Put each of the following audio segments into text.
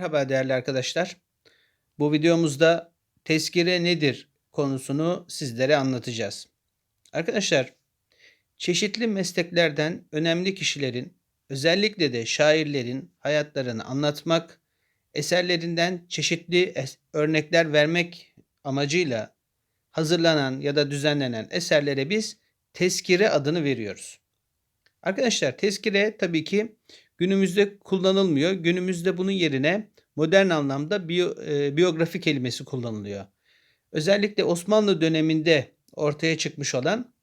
Merhaba değerli arkadaşlar. Bu videomuzda tezkire nedir konusunu sizlere anlatacağız. Arkadaşlar, çeşitli mesleklerden önemli kişilerin, özellikle de şairlerin hayatlarını anlatmak, eserlerinden çeşitli örnekler vermek amacıyla hazırlanan ya da düzenlenen eserlere biz tezkire adını veriyoruz. Arkadaşlar tezkire tabii ki günümüzde kullanılmıyor. Günümüzde bunun yerine modern anlamda biyo, e, biyografi kelimesi kullanılıyor. Özellikle Osmanlı döneminde ortaya çıkmış olan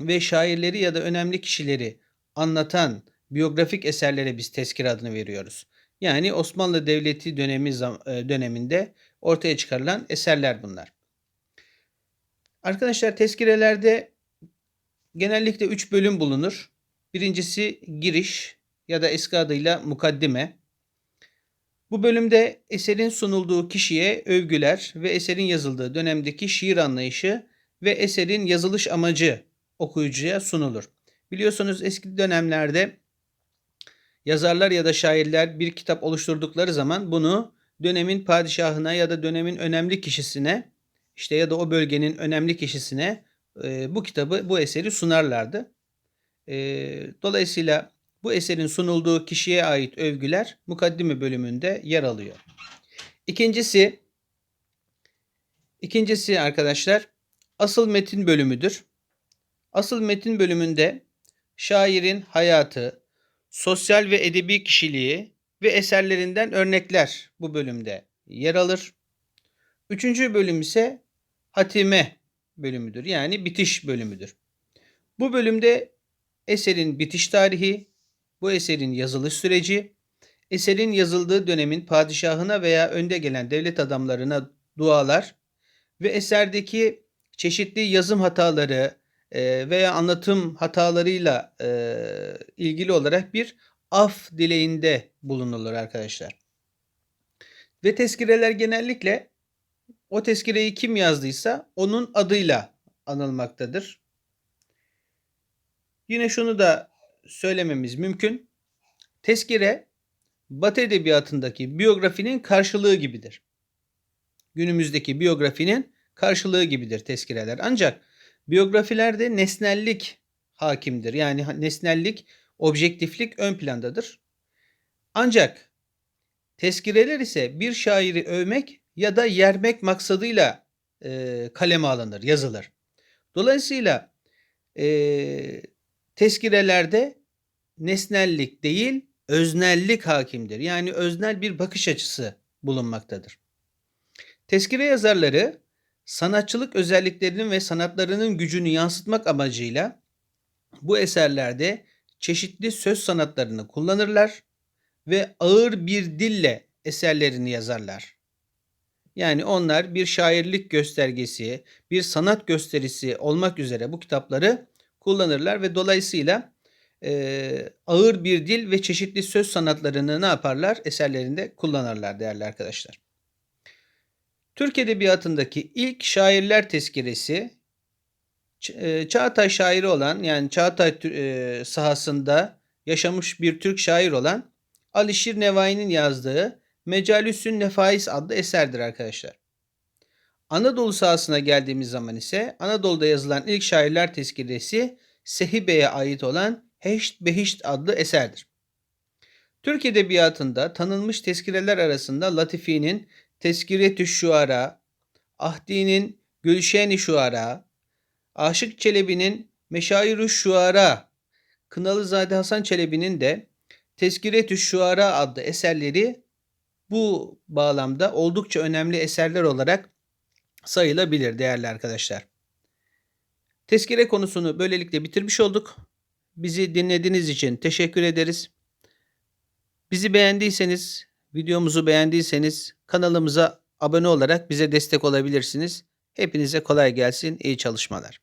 ve şairleri ya da önemli kişileri anlatan biyografik eserlere biz tezkire adını veriyoruz. Yani Osmanlı Devleti dönemi e, döneminde ortaya çıkarılan eserler bunlar. Arkadaşlar tezkirelerde genellikle 3 bölüm bulunur. Birincisi giriş ya da eski adıyla mukaddime. Bu bölümde eserin sunulduğu kişiye övgüler ve eserin yazıldığı dönemdeki şiir anlayışı ve eserin yazılış amacı okuyucuya sunulur. Biliyorsunuz eski dönemlerde yazarlar ya da şairler bir kitap oluşturdukları zaman bunu dönemin padişahına ya da dönemin önemli kişisine işte ya da o bölgenin önemli kişisine e, bu kitabı, bu eseri sunarlardı. E, dolayısıyla bu eserin sunulduğu kişiye ait övgüler mukaddime bölümünde yer alıyor. İkincisi, ikincisi arkadaşlar asıl metin bölümüdür. Asıl metin bölümünde şairin hayatı, sosyal ve edebi kişiliği ve eserlerinden örnekler bu bölümde yer alır. Üçüncü bölüm ise hatime bölümüdür. Yani bitiş bölümüdür. Bu bölümde eserin bitiş tarihi, bu eserin yazılış süreci, eserin yazıldığı dönemin padişahına veya önde gelen devlet adamlarına dualar ve eserdeki çeşitli yazım hataları e, veya anlatım hatalarıyla e, ilgili olarak bir af dileğinde bulunulur arkadaşlar. Ve tezkireler genellikle o tezkireyi kim yazdıysa onun adıyla anılmaktadır. Yine şunu da söylememiz mümkün. Tezkire Batı edebiyatındaki biyografinin karşılığı gibidir. Günümüzdeki biyografinin karşılığı gibidir tezkireler. Ancak biyografilerde nesnellik hakimdir. Yani nesnellik, objektiflik ön plandadır. Ancak tezkireler ise bir şairi övmek ya da yermek maksadıyla e, kaleme alınır, yazılır. Dolayısıyla e, tezkirelerde nesnellik değil, öznellik hakimdir. Yani öznel bir bakış açısı bulunmaktadır. Tezkire yazarları sanatçılık özelliklerinin ve sanatlarının gücünü yansıtmak amacıyla bu eserlerde çeşitli söz sanatlarını kullanırlar ve ağır bir dille eserlerini yazarlar. Yani onlar bir şairlik göstergesi, bir sanat gösterisi olmak üzere bu kitapları kullanırlar ve dolayısıyla e, ağır bir dil ve çeşitli söz sanatlarını ne yaparlar? Eserlerinde kullanırlar değerli arkadaşlar. Türk Edebiyatı'ndaki ilk şairler tezkiresi e, Çağatay şairi olan yani Çağatay e, sahasında yaşamış bir Türk şair olan Alişir Nevai'nin yazdığı Mecalisün Nefais adlı eserdir arkadaşlar. Anadolu sahasına geldiğimiz zaman ise Anadolu'da yazılan ilk şairler tezkiresi Sehibe'ye ait olan Heşt Behişt adlı eserdir. Türk Edebiyatı'nda tanınmış tezkireler arasında Latifi'nin Tezkiretü Şuara, Ahdi'nin Gülşen-i Şuara, Aşık Çelebi'nin Meşair-ü Şuara, Kınalızade Hasan Çelebi'nin de Tezkiretü Şuara adlı eserleri bu bağlamda oldukça önemli eserler olarak sayılabilir değerli arkadaşlar. Tezkire konusunu böylelikle bitirmiş olduk. Bizi dinlediğiniz için teşekkür ederiz. Bizi beğendiyseniz, videomuzu beğendiyseniz kanalımıza abone olarak bize destek olabilirsiniz. Hepinize kolay gelsin, iyi çalışmalar.